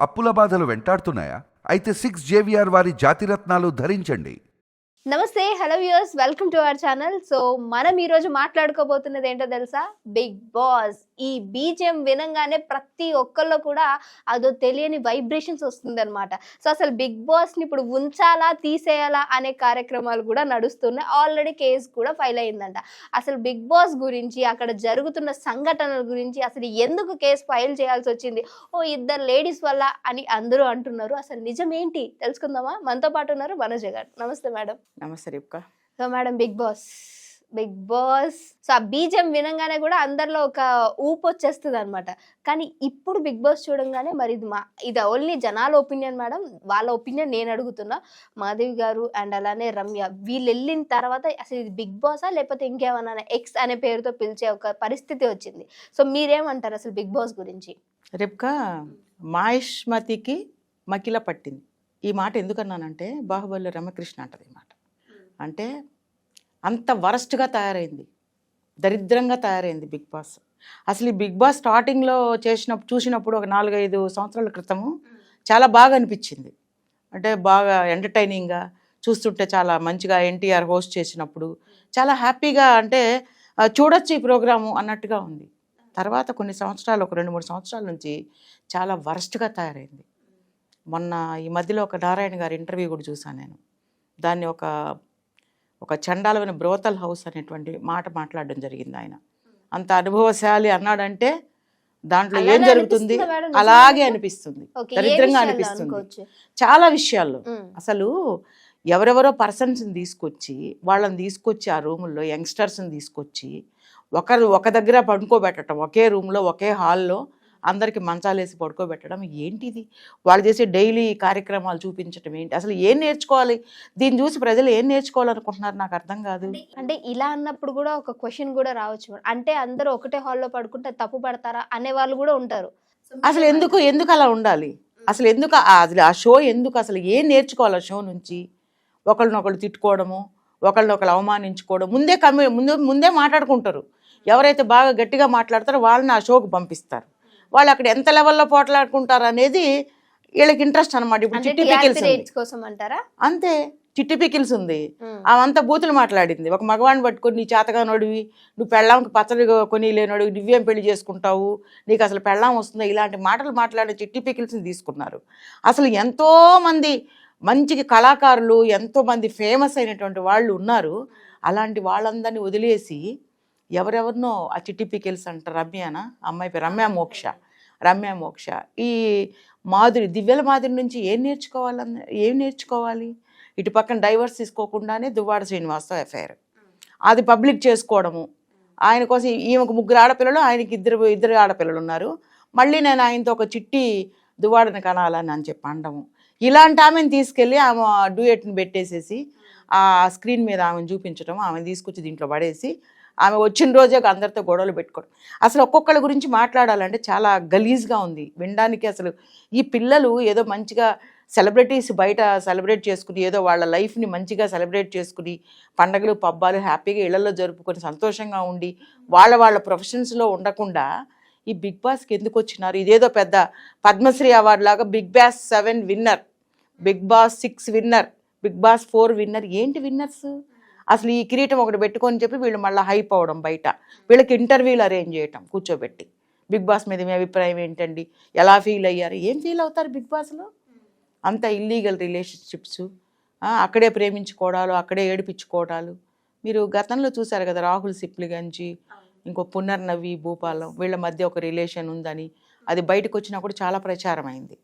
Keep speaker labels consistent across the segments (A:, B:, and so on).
A: అప్పుల బాధలు వెంటాడుతున్నాయా? అయితే సిక్స్ జేవిఆర్ వారి జాతిరత్నాలు ధరించండి.
B: నమస్తే hello viewers welcome to our channel so మనం ఈరోజు మాట్లాడుకోబోతున్నది ఏంటో తెలుసా? బిగ్ బాస్ ఈ బీజిఎం వినంగానే ప్రతి ఒక్కళ్ళు కూడా అదో తెలియని వైబ్రేషన్స్ వస్తుంది అనమాట సో అసలు బిగ్ బాస్ని ఇప్పుడు ఉంచాలా తీసేయాలా అనే కార్యక్రమాలు కూడా నడుస్తున్నాయి. ఆల్రెడీ కేసు కూడా ఫైల్ అయిందంట. అసలు బిగ్ బాస్ గురించి అక్కడ జరుగుతున్న సంఘటనల గురించి అసలు ఎందుకు కేసు ఫైల్ చేయాల్సి వచ్చింది? ఓ ఇద్దరు లేడీస్ వల్ల అని అందరూ అంటున్నారు. అసలు నిజం ఏంటి తెలుసుకుందామా? మనతో పాటు ఉన్నారు మనోజ్ గారు. నమస్తే మేడం.
C: నమస్తే రిప్కా
B: so madam big boss. Big boss so ఆ బీజం వినంగానే కూడా అందరిలో ఒక ఊపు వచ్చేస్తుంది అనమాట కానీ ఇప్పుడు బిగ్ బాస్ చూడంగానే మరి ఇది మా ఇది ఓన్లీ జనాల ఒపీనియన్ మేడం వాళ్ళ ఒపీనియన్ నేను అడుగుతున్నా. మాధవి గారు అండ్ అలానే రమ్య వీళ్ళు వెళ్ళిన తర్వాత అసలు ఇది బిగ్ బాసా లేకపోతే ఇంకేమన్నా ఎక్స్ అనే పేరుతో పిలిచే ఒక పరిస్థితి వచ్చింది. సో మీరేమంటారు అసలు బిగ్ బాస్ గురించి?
C: రేపుగా మాహిష్మతికి మకిల పట్టింది. ఈ మాట ఎందుకన్నానంటే బాహుబలి రమకృష్ణ అంటది ఈ మాట. అంటే అంత వరస్ట్గా తయారైంది. దరిద్రంగా తయారైంది బిగ్ బాస్. అసలు ఈ బిగ్ బాస్ స్టార్టింగ్లో చేసినప్పుడు చూసినప్పుడు ఒక నాలుగైదు సంవత్సరాల క్రితము చాలా బాగా అనిపించింది. అంటే బాగా ఎంటర్టైనింగ్గా చూస్తుంటే చాలా మంచిగా ఎన్టీఆర్ హోస్ట్ చేసినప్పుడు చాలా హ్యాపీగా అంటే చూడొచ్చు ఈ ప్రోగ్రాము అన్నట్టుగా ఉంది. తర్వాత కొన్ని సంవత్సరాలు ఒక రెండు మూడు సంవత్సరాల నుంచి చాలా వరస్ట్గా తయారైంది. మొన్న ఈ మధ్యలో ఒక నారాయణ గారి ఇంటర్వ్యూ కూడా చూశాను నేను. దాన్ని ఒక ఒక చండాలమైన బ్రోతల్ హౌస్ అనేటువంటి మాట మాట్లాడడం జరిగింది ఆయన. అంత అనుభవశాలి అన్నాడంటే దాంట్లో ఏం జరుగుతుంది? అలాగే అనిపిస్తుంది. దరిద్రంగా అనిపిస్తుంది. చాలా విషయాల్లో అసలు ఎవరెవరో పర్సన్స్ని తీసుకొచ్చి వాళ్ళని తీసుకొచ్చి ఆ రూముల్లో యంగ్స్టర్స్ని తీసుకొచ్చి ఒకరు ఒక దగ్గర పడుకోబెట్టడం ఒకే రూమ్లో ఒకే హాల్లో అందరికి మంచాలు వేసి పడుకోబెట్టడం ఏంటిది? వాళ్ళు చేసే డైలీ కార్యక్రమాలు చూపించడం ఏంటి? అసలు ఏం నేర్చుకోవాలి? దీన్ని చూసి ప్రజలు ఏం నేర్చుకోవాలనుకుంటున్నారు నాకు అర్థం కాదు.
B: అంటే ఇలా అన్నప్పుడు కూడా ఒక క్వశ్చన్ కూడా రావచ్చు. అంటే అందరూ ఒకటే హాల్లో పడుకుంటే తప్పు పడతారా అనే వాళ్ళు కూడా ఉంటారు.
C: అసలు ఎందుకు ఎందుకు అలా ఉండాలి? అసలు ఎందుకు ఆ- అసలు ఆ షో ఎందుకు? అసలు ఏం నేర్చుకోవాలి ఆ షో నుంచి? ఒకళ్ళనొకళ్ళు తిట్టుకోవడము ఒకళ్ళనొకళ్ళు అవమానించుకోవడం ముందే కమ్మి ముందే ముందే మాట్లాడుకుంటారు. ఎవరైతే బాగా గట్టిగా మాట్లాడతారో వాళ్ళని ఆ షోకి పంపిస్తారు. వాళ్ళు అక్కడ ఎంత లెవెల్లో పోట్లాడుకుంటారు అనేది వీళ్ళకి ఇంట్రెస్ట్ అనమాట ఇప్పుడు చిట్టి పికిల్స్
B: కోసం అంటారా?
C: అంతే. చిట్టి పికిల్స్ ఉంది. ఆమంతా బూతులు మాట్లాడింది. ఒక మగవాడిని పట్టుకొని నీ చేతగా నడివి నువ్వు పెళ్ళాంకి పచ్చడి కొని లేనడు నువ్వేం పెళ్ళి చేసుకుంటావు? నీకు అసలు పెళ్ళాం వస్తుందా? ఇలాంటి మాటలు మాట్లాడే చిట్టి పికిల్స్ని తీసుకున్నారు. అసలు ఎంతో మంది మంచి కళాకారులు ఎంతో మంది ఫేమస్ అయినటువంటి వాళ్ళు ఉన్నారు. అలాంటి వాళ్ళందరినీ వదిలేసి ఎవరెవరినో ఆ చిట్టి పికిల్స్ అంటారు రమ్యనా? అమ్మాయి పేరు రమ్య మోక్ష రమ్య మోక్ష. ఈ మాధురి దివ్యల మాధురి నుంచి ఏం నేర్చుకోవాలన్న ఏం నేర్చుకోవాలి? ఇటు పక్కన డైవర్స్ తీసుకోకుండానే దువ్వాడ శ్రీనివాసరావు ఎఫ్ఐఆర్. అది పబ్లిక్ చేసుకోవడము. ఆయన కోసం ఈమెకు ముగ్గురు ఆడపిల్లలు ఆయనకి ఇద్దరు ఇద్దరు ఆడపిల్లలు ఉన్నారు. మళ్ళీ నేను ఆయనతో ఒక చిట్టి దువ్వాడని కనాలని అని చెప్పి అనడము. ఇలాంటి ఆమెను తీసుకెళ్ళి ఆమె డూయట్ని పెట్టేసేసి ఆ స్క్రీన్ మీద ఆమెను చూపించడం ఆమెను తీసుకొచ్చి దీంట్లో పడేసి ఆమె వచ్చిన రోజే అందరితో గొడవలు పెట్టుకోవడం. అసలు ఒక్కొక్కళ్ళ గురించి మాట్లాడాలంటే చాలా గలీజ్గా ఉంది. వినడానికి అసలు ఈ పిల్లలు ఏదో మంచిగా సెలబ్రిటీస్ బయట సెలబ్రేట్ చేసుకుని ఏదో వాళ్ళ లైఫ్ని మంచిగా సెలబ్రేట్ చేసుకుని పండగలు పబ్బాలు హ్యాపీగా ఇళ్ళలో జరుపుకొని సంతోషంగా ఉండి వాళ్ళ వాళ్ళ ప్రొఫెషన్స్లో ఉండకుండా ఈ బిగ్ బాస్కి ఎందుకు వచ్చినారు? ఇదేదో పెద్ద పద్మశ్రీ అవార్డు లాగా big boss seven winner big boss six winner big boss four winner. ఏంటి విన్నర్స్? అసలు ఈ కిరీటం ఒకటి పెట్టుకొని చెప్పి వీళ్ళు మళ్ళీ హైప్ అవడం బయట. వీళ్ళకి ఇంటర్వ్యూలు అరేంజ్ చేయటం కూర్చోబెట్టి. బిగ్ బాస్ మీద మీ అభిప్రాయం ఏంటండి? ఎలా ఫీల్ అయ్యారు? ఏం ఫీల్ అవుతారు బిగ్ బాస్లో అంత ఇల్లీగల్ రిలేషన్షిప్స్ అక్కడే ప్రేమించుకోవడాలు అక్కడే ఏడిపించుకోవడాలు. మీరు గతంలో చూశారు కదా రాహుల్ సిప్లిగంజి ఇంకో పునర్నవి భూపాలం వీళ్ళ మధ్య ఒక రిలేషన్ ఉందని. అది బయటకు వచ్చినా కూడా చాలా ప్రచారం అయింది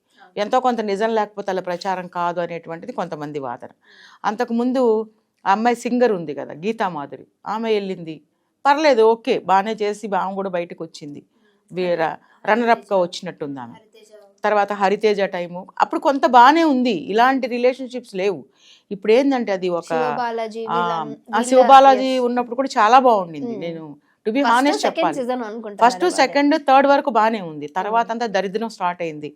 C: ఎంతో కొంత నిజం లేకపోతే అలా ప్రచారం కాదు అనేటువంటిది కొంతమంది వాదన. అంతకుముందు ఆ అమ్మాయి సింగర్ ఉంది కదా గీతా మాధురి. ఆమె వెళ్ళింది. పర్లేదు ఓకే బాగానే చేసి ఆమె కూడా బయటకు వచ్చింది వీర రన్నరప్గా వచ్చినట్టుంది ఆమె. తర్వాత హరితేజ టైము. అప్పుడు కొంత బాగానే ఉంది. ఇలాంటి రిలేషన్షిప్స్ లేవు. ఇప్పుడు ఏంటంటే అది ఒక
B: శివబాలాజీ
C: ఉన్నప్పుడు కూడా చాలా బాగుండింది. నేను టు బి హానెస్ట్ చెప్పాలి. ఫస్ట్ సెకండ్ థర్డ్ వరకు బాగానే ఉంది. తర్వాత అంతా దరిద్రం స్టార్ట్ అయింది.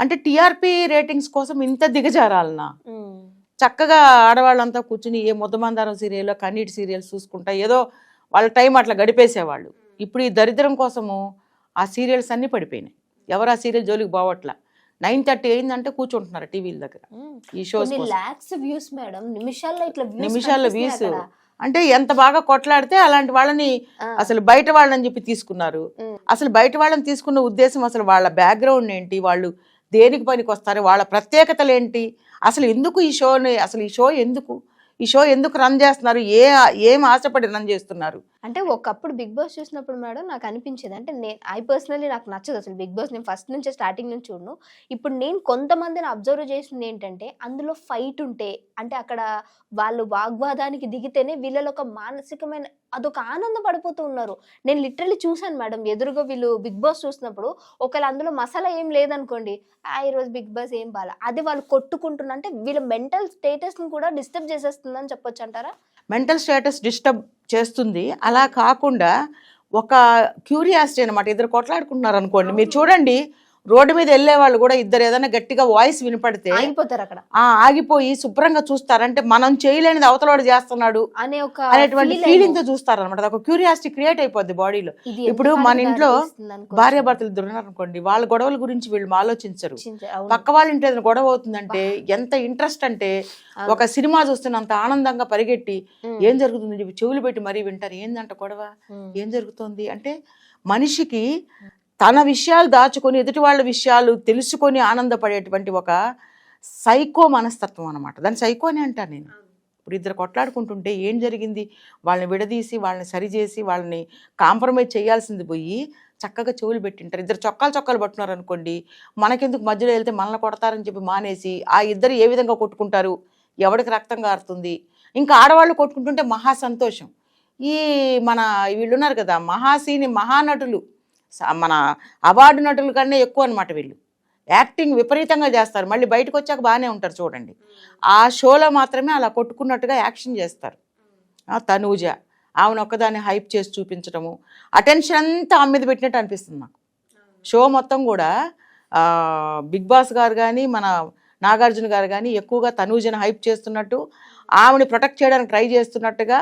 C: అంటే టీఆర్పీ రేటింగ్స్ కోసం ఇంత దిగజారాలనా? చక్కగా ఆడవాళ్ళంతా కూర్చుని ఏ ముద్దమందారం సీరియల్ కన్నీటి సీరియల్స్ చూసుకుంటా ఏదో వాళ్ళ టైం అట్లా గడిపేసేవాళ్ళు. ఇప్పుడు ఈ దరిద్రం కోసము ఆ సీరియల్స్ అన్నీ పడిపోయినాయి. ఎవరు ఆ సీరియల్ జోలికి పోవట్లా? నైన్ థర్టీ అయిందంటే కూర్చుంటున్నారు టీవీల దగ్గర. ఈ షోస్
B: లాక్స్ వ్యూస్ మేడం. నిమిషాల్లో ఇట్లా
C: నిమిషాల్లో వ్యూస్. అంటే ఎంత బాగా కొట్లాడితే అలాంటి వాళ్ళని. అసలు బయట వాళ్ళని చెప్పి తీసుకున్నారు. అసలు బయట వాళ్ళని తీసుకున్న ఉద్దేశం అసలు వాళ్ళ బ్యాక్గ్రౌండ్ ఏంటి? వాళ్ళు దేనికి పనికి వస్తారు? వాళ్ళ ప్రత్యేకతలు ఏంటి? అసలు ఎందుకు ఈ షోని అసలు ఈ షో ఎందుకు ఈ షో ఎందుకు రన్ చేస్తున్నారు? ఏ ఏం ఆశపడి రన్ చేస్తున్నారు?
B: అంటే ఒకప్పుడు బిగ్ బాస్ చూసినప్పుడు మేడం నాకు అనిపించేది అంటే నేను ఐ పర్సనలీ నాకు నచ్చదు అసలు బిగ్ బాస్. నేను ఫస్ట్ నుంచే స్టార్టింగ్ నుంచి చూడను. ఇప్పుడు నేను కొంతమందిని అబ్జర్వ్ చేసింది ఏంటంటే అందులో ఫైట్ ఉంటే అంటే అక్కడ వాళ్ళు వాగ్వాదానికి దిగితేనే వీళ్ళలో ఒక మానసికమైన అదొక ఆనందం పడిపోతూ ఉన్నారు. నేను లిటరలీ చూశాను మేడం ఎదురుగా వీళ్ళు బిగ్ బాస్ చూసినప్పుడు ఒకవేళ అందులో మసాలా ఏం లేదనుకోండి ఆ ఈ రోజు బిగ్ బాస్ ఏం బాల. అది వాళ్ళు కొట్టుకుంటున్నా అంటే వీళ్ళ మెంటల్ స్టేటస్ని కూడా డిస్టర్బ్ చేసేస్తుందని చెప్పొచ్చు అంటారా?
C: మెంటల్ స్టేటస్ డిస్టర్బ్ చేస్తుంది. అలా కాకుండా ఒక క్యూరియాసిటీ అనమాట ఇద్దరు కొట్లాడుకుంటున్నారు అనుకోండి. మీరు చూడండి రోడ్డు మీద వెళ్ళే వాళ్ళు కూడా ఇద్దరు ఏదైనా గట్టిగా వాయిస్ వినపడితే
B: ఆగిపోతారు అక్కడ
C: ఆ ఆగిపోయి శుభ్రంగా చూస్తారంటే మనం చేయలేనిది అవతలవాడు చేస్తున్నాడు
B: అనే ఒక
C: అనేటువంటి ఫీలింగ్. తో చూస్తారనమాట ఒక క్యూరియాసిటీ క్రియేట్ అయిపోద్ది బాడీలో ఇప్పుడు మన ఇంట్లో. భార్య భర్తలు వాళ్ళ గొడవల గురించి వీళ్ళు ఆలోచించరు. పక్క వాళ్ళ ఇంటి ఏదైనా గొడవ అవుతుందంటే ఎంత ఇంట్రెస్ట్ అంటే. ఒక సినిమా చూస్తున్నంత ఆనందంగా పరిగెట్టి. ఏం జరుగుతుంది చెప్పి చెవులు పెట్టి మరీ వింటారు ఏందంట గొడవ. ఏం జరుగుతోంది అంటే మనిషికి తన విషయాలు దాచుకొని ఎదుటి వాళ్ళ విషయాలు తెలుసుకొని ఆనందపడేటువంటి ఒక సైకో మనస్తత్వం అనమాట దాన్ని సైకో అని అంటాను నేను. ఇప్పుడు ఇద్దరు కొట్లాడుకుంటుంటే ఏం జరిగింది? వాళ్ళని విడదీసి వాళ్ళని సరిచేసి వాళ్ళని కాంప్రమైజ్ చేయాల్సింది పోయి చక్కగా చెవులు పెట్టింటారు. ఇద్దరు చొక్కాలు చొక్కాలు పట్టున్నారు అనుకోండి మనకెందుకు మధ్యలో వెళ్తే మనల్ని కొడతారని చెప్పి మానేసి ఆ ఇద్దరు ఏ విధంగా కొట్టుకుంటారు? ఎవరికి రక్తం కారుతుంది ఇంకా ఆడవాళ్ళు కొట్టుకుంటుంటే మహా సంతోషం. ఈ మన వీళ్ళున్నారు కదా మహాసీని మహానటులు. మన అవార్డు నటుల కన్నా ఎక్కువ అనమాట వీళ్ళు. యాక్టింగ్ విపరీతంగా చేస్తారు. మళ్ళీ బయటకు వచ్చాక బాగానే ఉంటారు చూడండి. ఆ షోలో మాత్రమే అలా కొట్టుకున్నట్టుగా యాక్షన్ చేస్తారు. ఆ తనూజ ఆమెను ఒక్కదాన్ని హైప్ చేసి చూపించడము అటెన్షన్ అంతా ఆమె మీద పెట్టినట్టు అనిపిస్తుంది నాకు. షో మొత్తం కూడా బిగ్ బాస్ గారు కానీ మన నాగార్జున గారు కానీ ఎక్కువగా తనూజను హైప్ చేస్తున్నట్టు ఆమెని ప్రొటెక్ట్ చేయడానికి ట్రై చేస్తున్నట్టుగా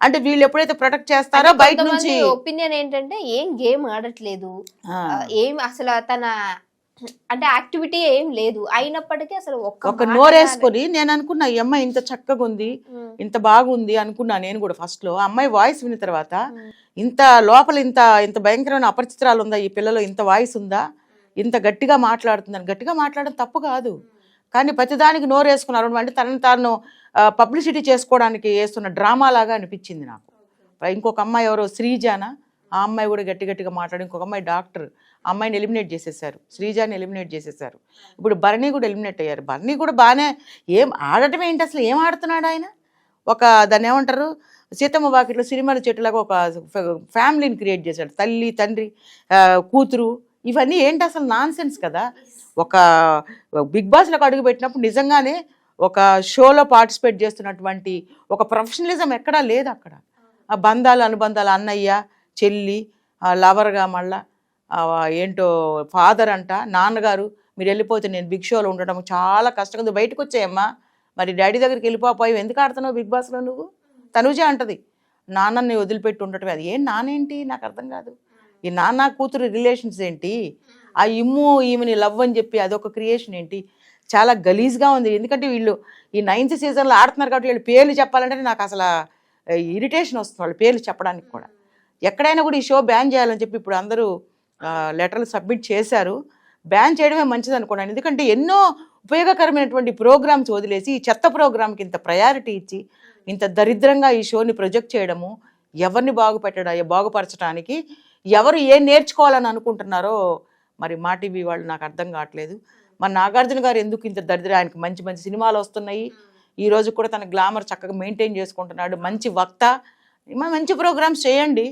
C: అంటే వీళ్ళు ఎప్పుడైతే ప్రొటెక్ట్ చేస్తారో బయట నుంచి
B: ఒపీనియన్ ఏంటంటే ఏం గేమ్ ఆడట్లేదు. ఏం అసలు తన అంటే యాక్టివిటీ ఏం లేదు. అయినప్పటికీ అసలు ఒక్క
C: నోరేసుకొని నేను అనుకున్నా ఈ అమ్మాయి ఇంత చక్కగా ఉంది ఇంత బాగుంది అనుకున్నా నేను కూడా ఫస్ట్లో. అమ్మాయి వాయిస్ విన్న తర్వాత ఇంత లోపల ఇంత ఇంత భయంకరమైన అపరిచితురాలు ఉందా? ఈ పిల్లలో ఇంత వాయిస్ ఉందా? ఇంత గట్టిగా మాట్లాడుతుందని. గట్టిగా మాట్లాడడం తప్పు కాదు. కానీ ప్రతిదానికి నోరు వేసుకున్నారు అంటే తనను తాను పబ్లిసిటీ చేసుకోవడానికి వేస్తున్న డ్రామా లాగా అనిపించింది నాకు. ఇంకొక అమ్మాయి ఎవరో శ్రీజాన? ఆ అమ్మాయి కూడా గట్టి గట్టిగా మాట్లాడి ఇంకొక అమ్మాయి డాక్టర్. అమ్మాయిని ఎలిమినేట్ చేసేసారు. శ్రీజాని ఎలిమినేట్ చేసేసారు. ఇప్పుడు భరణి కూడా ఎలిమినేట్ అయ్యారు. భరణి కూడా బాగానే ఏం ఆడటం ఏంటి అసలు? ఏం ఆడుతున్నాడు ఆయన? ఒక దాన్ని ఏమంటారు? సీతమ్మ వాకిట్లో సినిమాల చెట్టులాగా ఒక ఫ్యామిలీని క్రియేట్ చేశాడు. తల్లి తండ్రి కూతురు ఇవన్నీ ఏంటి అసలు నాన్ సెన్స్ కదా? ఒక బిగ్ బాస్లోకి అడుగు పెట్టినప్పుడు నిజంగానే ఒక షోలో పార్టిసిపేట్ చేస్తున్నటువంటి ఒక ప్రొఫెషనలిజం ఎక్కడా లేదు అక్కడ. ఆ బంధాలు అనుబంధాలు అన్నయ్య చెల్లి లవర్గా మళ్ళా ఏంటో ఫాదర్ అంట నాన్నగారు మీరు వెళ్ళిపోతే నేను బిగ్ షోలో ఉండడం చాలా కష్టంగా బయటకు వచ్చాయమ్మా. మరి డాడీ దగ్గరికి వెళ్ళిపోయి ఎందుకు ఆడుతున్నావు బిగ్ బాస్లో నువ్వు? తనుజే అంటది నాన్నని వదిలిపెట్టి ఉండటం అది ఏం నానేంటి? నాకు అర్థం కాదు. ఈ నాన్న కూతురు రిలేషన్స్ ఏంటి? ఆ ఇమ్ము ఈమెని లవ్ అని చెప్పి అదొక క్రియేషన్ ఏంటి? చాలా గలీజ్గా ఉంది. ఎందుకంటే వీళ్ళు ఈ నైన్త్ సీజన్లో ఆడుతున్నారు కాబట్టి వీళ్ళు పేర్లు చెప్పాలంటే నాకు అసలు ఇరిటేషన్ వస్తుంది వాళ్ళ పేర్లు చెప్పడానికి కూడా. ఎక్కడైనా కూడా ఈ షో బ్యాన్ చేయాలని చెప్పి ఇప్పుడు అందరూ లెటర్లు సబ్మిట్ చేశారు. బ్యాన్ చేయడమే మంచిది అనుకున్నాను. ఎందుకంటే ఎన్నో ఉపయోగకరమైనటువంటి ప్రోగ్రామ్స్ వదిలేసి ఈ చెత్త ప్రోగ్రామ్కి ఇంత ప్రయారిటీ ఇచ్చి ఇంత దరిద్రంగా ఈ షోని ప్రొజెక్ట్ చేయడము ఎవరిని బాగుపెట్టడా బాగుపరచడానికి ఎవరు ఏం నేర్చుకోవాలని అనుకుంటున్నారో మరి మా టీవీ వాళ్ళు నాకు అర్థం కావట్లేదు. మన నాగార్జున గారు ఎందుకు ఇంత దరిద్ర? ఆయనకి మంచి మంచి సినిమాలు వస్తున్నాయి. ఈ రోజు కూడా తన గ్లామర్ చక్కగా మెయింటైన్ చేసుకుంటున్నాడు. మంచి వక్త. మంచి ప్రోగ్రామ్స్ చేయండి.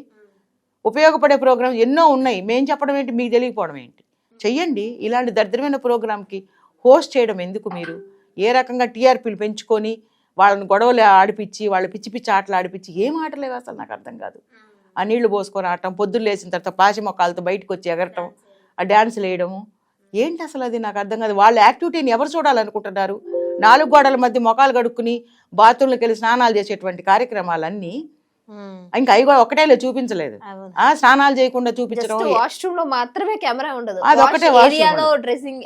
C: ఉపయోగపడే ప్రోగ్రామ్స్ ఎన్నో ఉన్నాయి. మేము చెప్పడం ఏంటి? మీకు తెలియకపోవడం ఏంటి? చెయ్యండి. ఇలాంటి దరిద్రమైన ప్రోగ్రామ్కి హోస్ట్ చేయడం ఎందుకు మీరు? ఏ రకంగా టీఆర్పీలు పెంచుకొని వాళ్ళని గొడవలు ఆడిపించి వాళ్ళ పిచ్చి పిచ్చి ఆటలు ఆడిపించి ఏం ఆటలేవు అసలు నాకు అర్థం కాదు. ఆ నీళ్ళు పోసుకొని ఆడటం పొద్దున్న లేచిన తర్వాత పాచి మొక్కలతో బయటకు వచ్చి ఎగరటం ఆ డ్యాన్సులు వేయడము. ఏంటి అసలు అది? నాకు అర్థం కాదు. వాళ్ళ యాక్టివిటీని ఎవరు చూడాలనుకుంటున్నారు? నాలుగు గోడల మధ్య మొఖాలు కడుక్కుని బాత్రూంలోకి వెళ్ళి స్నానాలు చేసేటువంటి కార్యక్రమాలన్నీ ఇంకా అవి కూడా ఒకటేలే చూపించలేదు. ఆ స్నానాలు చేయకుండా చూపించడం
B: వాష్రూమ్లో మాత్రమే కెమెరా ఉండదు.
C: అది ఒకటే washroom
B: ఏరియాలో డ్రెస్సింగ్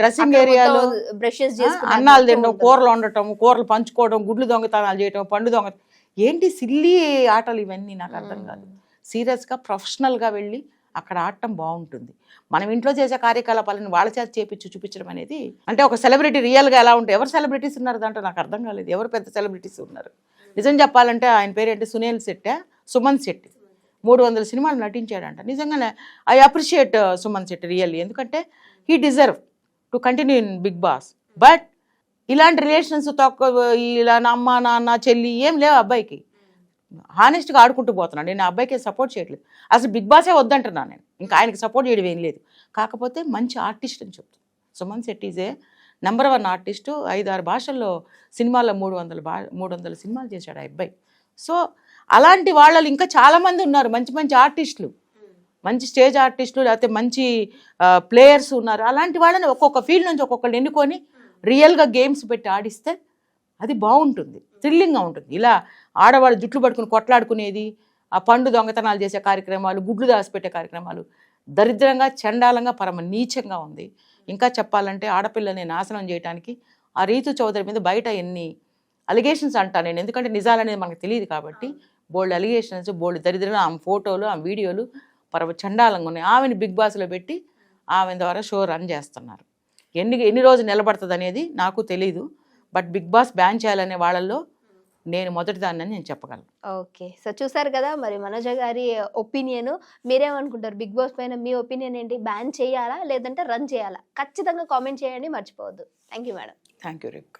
C: డ్రెస్సింగ్ ఏరియాలో
B: బ్రషెస్
C: అన్నాలు తినడం కూరలు వండటం కూరలు పంచుకోవడం గుడ్లు దొంగతనాలు చేయటం పండు దొంగ ఏంటి సిల్లీ ఆటలు ఇవన్నీ నాకు అర్థం కాదు. సీరియస్గా ప్రొఫెషనల్గా వెళ్ళి అక్కడ ఆడటం బాగుంటుంది. మనం ఇంట్లో చేసే కార్యకలాపాలను వాళ్ళ చేత చేపించి చూపించడం అనేది అంటే ఒక సెలబ్రిటీ రియల్గా ఎలా ఉంటాయి ఎవరు సెలబ్రిటీస్ ఉన్నారు దాంట్లో నాకు అర్థం కాలేదు. ఎవరు పెద్ద సెలబ్రిటీస్ ఉన్నారు? నిజం చెప్పాలంటే ఆయన పేరేంటి సునీల్ శెట్టి సుమన్ శెట్టి. మూడు వందల సినిమాలు నటించాడంట. నిజంగానే I appreciate Suman Shetty really. ఎందుకంటే he deserve to continue in big boss. But ఇలాంటి రిలేషన్స్ తక్కువ ఇలా నా అమ్మ నాన్న చెల్లి ఏం లేవు అబ్బాయికి. హానెస్ట్గా ఆడుకుంటూ పోతున్నాడు నేను ఆ అబ్బాయికి సపోర్ట్ చేయట్లేదు. అసలు బిగ్ బాసే వద్దంటున్నాను నేను. ఇంకా ఆయనకి సపోర్ట్ చేయడం ఏం లేదు. కాకపోతే మంచి ఆర్టిస్ట్ అని చెప్తాను Suman Shetty is a number one artist. ఐదు ఆరు భాషల్లో సినిమాల్లో మూడు వందల బా మూడు వందల సినిమాలు చేశాడు ఆ అబ్బాయి. సో అలాంటి వాళ్ళు ఇంకా చాలామంది ఉన్నారు. మంచి మంచి ఆర్టిస్టులు. మంచి స్టేజ్ ఆర్టిస్టులు లేకపోతే మంచి ప్లేయర్స్ ఉన్నారు. అలాంటి వాళ్ళని ఒక్కొక్క ఫీల్డ్ నుంచి ఒక్కొక్కళ్ళు ఎన్నుకొని రియల్గా గేమ్స్ పెట్టి ఆడిస్తే అది బాగుంటుంది థ్రిల్లింగ్గా ఉంటుంది. ఇలా ఆడవాళ్ళు జుట్లు పట్టుకుని కొట్లాడుకునేది ఆ పండు దొంగతనాలు చేసే కార్యక్రమాలు గుడ్లు దాచిపెట్టే కార్యక్రమాలు దరిద్రంగా చండాలంగా పరమ నీచంగా ఉంది. ఇంకా చెప్పాలంటే ఆడపిల్లని నాశనం చేయడానికి ఆ రీతు చౌదరి మీద బయట ఎన్ని అలిగేషన్స్ అంటాను నేను. ఎందుకంటే నిజాలనేది మనకు తెలియదు కాబట్టి బోల్డ్ అలిగేషన్స్ బోల్డ్ దరిద్రంగా ఆమె ఫోటోలు ఆమె వీడియోలు పరమ చండాలంగా ఉన్నాయి. ఆమెను బిగ్ బాస్లో పెట్టి ఆమె ద్వారా షో రన్ చేస్తున్నారు. ఎన్ని ఎన్ని రోజులు నిలబడుతుంది అనేది నాకు తెలియదు బట్ బిగ్ బాస్ బ్యాన్ చేయాలనే వాళ్ళల్లో నేను మొదటిదాన్ని నేను చెప్పగలను.
B: ఓకే. సో చూసారు కదా మరి మనోజ గారి ఒపీనియన్. మీరేమనుకుంటారు? బిగ్ బాస్ పైన మీ ఒపీనియన్ ఏంటి? బ్యాన్ చేయాలా? లేదంటే రన్ చేయాలా? ఖచ్చితంగా కామెంట్ చేయండి మర్చిపోవద్దు. Thank you madam.
C: Thank you Rekha.